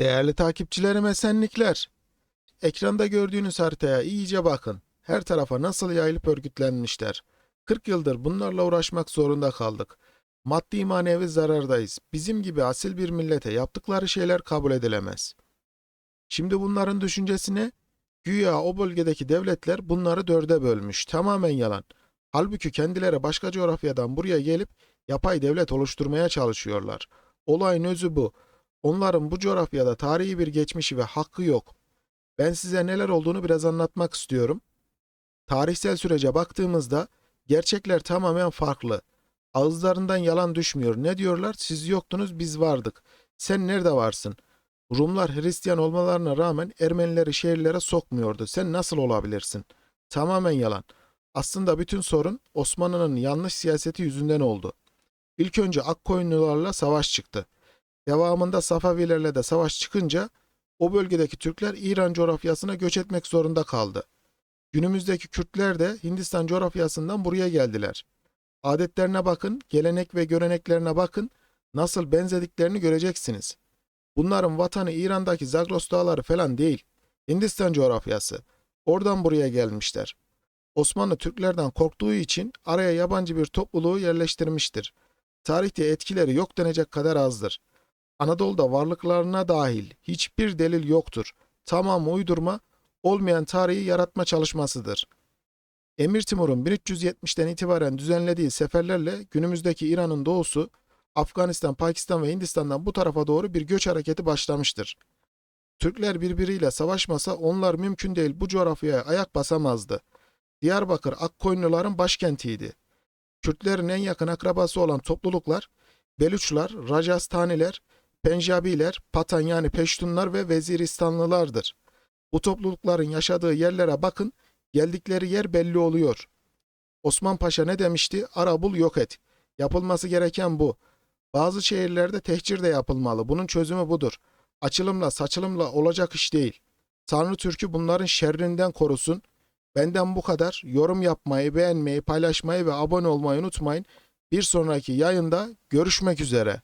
Değerli takipçilerim esenlikler. Ekranda gördüğünüz haritaya iyice bakın. Her tarafa nasıl yayılıp örgütlenmişler. 40 yıldır bunlarla uğraşmak zorunda kaldık. Maddi manevi zarardayız. Bizim gibi asil bir millete yaptıkları şeyler kabul edilemez. Şimdi bunların düşüncesine güya o bölgedeki devletler bunları dörde bölmüş. Tamamen yalan. Halbuki kendileri başka coğrafyadan buraya gelip yapay devlet oluşturmaya çalışıyorlar. Olayın özü bu. Onların bu coğrafyada tarihi bir geçmişi ve hakkı yok. Ben size neler olduğunu biraz anlatmak istiyorum. Tarihsel sürece baktığımızda gerçekler tamamen farklı. Ağızlarından yalan düşmüyor. Ne diyorlar? Siz yoktunuz, biz vardık. Sen nerede varsın? Rumlar Hristiyan olmalarına rağmen Ermenileri şehirlere sokmuyordu. Sen nasıl olabilirsin? Tamamen yalan. Aslında bütün sorun Osmanlı'nın yanlış siyaseti yüzünden oldu. İlk önce Akkoyunlularla savaş çıktı. Devamında Safavilerle de savaş çıkınca o bölgedeki Türkler İran coğrafyasına göç etmek zorunda kaldı. Günümüzdeki Kürtler de Hindistan coğrafyasından buraya geldiler. Adetlerine bakın, gelenek ve göreneklerine bakın, nasıl benzediklerini göreceksiniz. Bunların vatanı İran'daki Zagros dağları falan değil, Hindistan coğrafyası. Oradan buraya gelmişler. Osmanlı Türklerden korktuğu için araya yabancı bir topluluğu yerleştirmiştir. Tarihte etkileri yok denecek kadar azdır. Anadolu'da varlıklarına dahil hiçbir delil yoktur. Tamam uydurma, olmayan tarihi yaratma çalışmasıdır. Emir Timur'un 1370'ten itibaren düzenlediği seferlerle günümüzdeki İran'ın doğusu, Afganistan, Pakistan ve Hindistan'dan bu tarafa doğru bir göç hareketi başlamıştır. Türkler birbiriyle savaşmasa onlar mümkün değil bu coğrafyaya ayak basamazdı. Diyarbakır Akkoyunluların başkentiydi. Kürtlerin en yakın akrabası olan topluluklar Belüçlar, Rajastaniler, Penjabiler, Patan yani Peştunlar ve Veziristanlılardır. Bu toplulukların yaşadığı yerlere bakın, geldikleri yer belli oluyor. Osman Paşa ne demişti? Ara bul yok et. Yapılması gereken bu. Bazı şehirlerde tehcir de yapılmalı. Bunun çözümü budur. Açılımla saçılımla olacak iş değil. Tanrı Türk'ü bunların şerrinden korusun. Benden bu kadar. Yorum yapmayı, beğenmeyi, paylaşmayı ve abone olmayı unutmayın. Bir sonraki yayında görüşmek üzere.